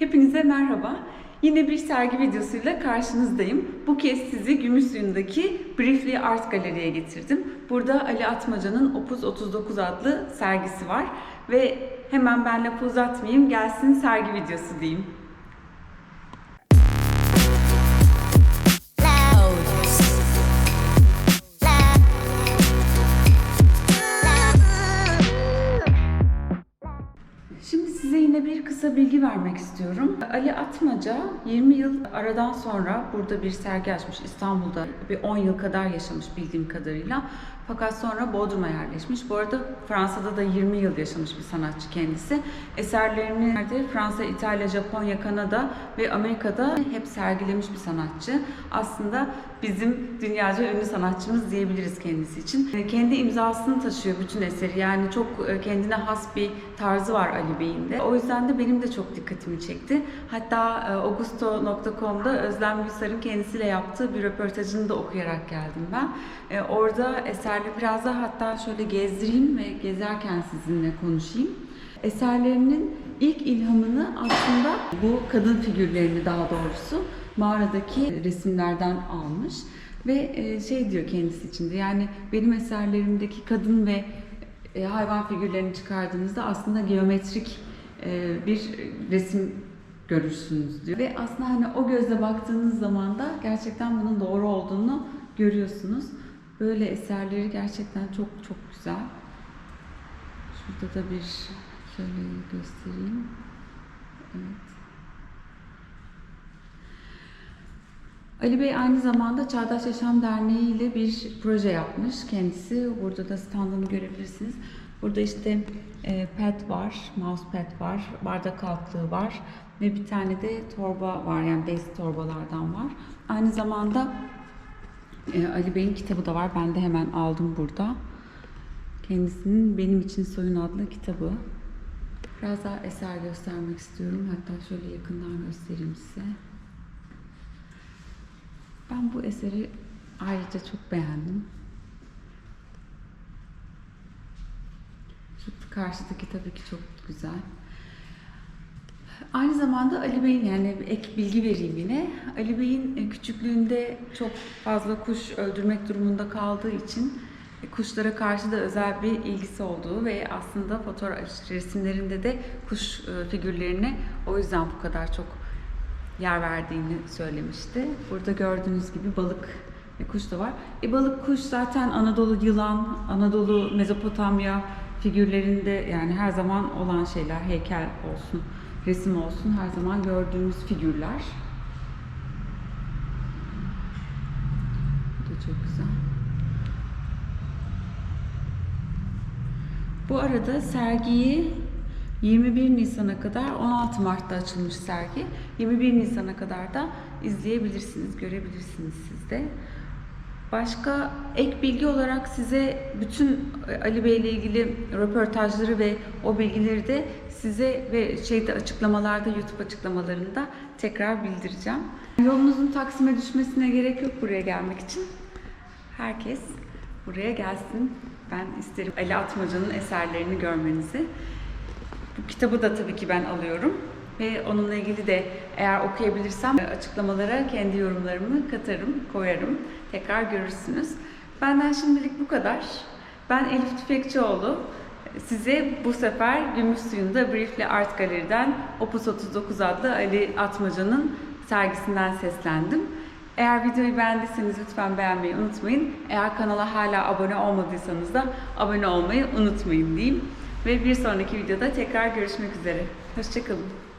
Hepinize merhaba. Yine bir sergi videosuyla karşınızdayım. Bu kez sizi Gümüşsuyu'ndaki Briefly Art Galeri'ye getirdim. Burada Ali Atmaca'nın Opus 39 adlı sergisi var. Ve hemen ben lafı uzatmayayım, gelsin sergi videosu diyeyim. Kısa bilgi vermek istiyorum. Ali Atmaca 20 yıl aradan sonra burada bir sergi açmış İstanbul'da. Bir 10 yıl kadar yaşamış bildiğim kadarıyla. Fakat sonra Bodrum'a yerleşmiş. Bu arada Fransa'da da 20 yıl yaşamış bir sanatçı kendisi. Eserlerini? Fransa, İtalya, Japonya, Kanada ve Amerika'da hep sergilemiş bir sanatçı. Aslında bizim dünyaca ünlü sanatçımız diyebiliriz kendisi için. E, Kendi imzasını taşıyor bütün eseri. Yani çok e, kendine has bir tarzı var Ali Bey'in de. O yüzden de benim de çok dikkatimi çekti. Hatta e, Augusto.com'da Özlem Gülsar'ın kendisiyle yaptığı bir röportajını da okuyarak geldim ben. Orada eserleri biraz da hatta şöyle gezdireyim ve gezerken sizinle konuşayım. Eserlerinin ilk ilhamını aslında bu kadın figürlerini daha doğrusu mağaradaki resimlerden almış ve e, şey diyor kendisi içinde yani benim eserlerimdeki kadın ve e, hayvan figürlerini çıkardığınızda aslında geometrik e, bir resim görürsünüz diyor. Ve aslında hani o gözle baktığınız zaman da gerçekten bunun doğru olduğunu görüyorsunuz. Böyle eserleri gerçekten çok çok güzel. Şurada da bir şöyle göstereyim. Evet. Ali Bey aynı zamanda Çağdaş Yaşam Derneği ile bir proje yapmış kendisi. Burada da standını görebilirsiniz. Burada işte e, pet var, mousepad var, bardak altlığı var ve bir tane de torba var yani bez torbalardan var. Aynı zamanda e, Ali Bey'in kitabı da var. Ben de hemen aldım burada. Kendisinin Benim İçin Soyun adlı kitabı. Biraz daha eser göstermek istiyorum. Hatta şöyle yakından göstereyim size. Ben bu eseri ayrıca çok beğendim. Şu karşıdaki tabii ki çok güzel. Aynı zamanda Ali Bey'in yani ek bilgi vereyim yine. Ali Bey'in e, küçüklüğünde çok fazla kuş öldürmek durumunda kaldığı için e, kuşlara karşı da özel bir ilgisi olduğu ve aslında fotoğraf resimlerinde de kuş e, figürlerine o yüzden bu kadar çok yer verdiğini söylemişti. Burada gördüğünüz gibi balık ve kuş da var. E balık kuş zaten Anadolu yılan, Anadolu Mezopotamya figürlerinde yani her zaman olan şeyler, heykel olsun, resim olsun her zaman gördüğümüz figürler. Bu da çok güzel. Bu arada sergiyi 21 Nisan'a kadar 16 Mart'ta açılmış sergi. 21 Nisan'a kadar da izleyebilirsiniz, görebilirsiniz siz de. Başka ek bilgi olarak size bütün Ali Bey ile ilgili röportajları ve o bilgileri de size ve şeyde açıklamalarda, YouTube açıklamalarında tekrar bildireceğim. Yolunuzun Taksim'e düşmesine gerek yok buraya gelmek için. Herkes buraya gelsin. Ben isterim Ali Atmaca'nın eserlerini görmenizi. Bu kitabı da tabii ki ben alıyorum. Ve onunla ilgili de eğer okuyabilirsem açıklamalara kendi yorumlarımı katarım, koyarım. Tekrar görürsünüz. Benden şimdilik bu kadar. Ben Elif Tüfekçioğlu. Size bu sefer Gümüşsuyu'nda Briefly Art Galeri'den Opus 39 adlı Ali Atmaca'nın sergisinden seslendim. Eğer videoyu beğendiyseniz lütfen beğenmeyi unutmayın. Eğer kanala hala abone olmadıysanız da abone olmayı unutmayın diyeyim. Ve bir sonraki videoda tekrar görüşmek üzere. Hoşçakalın.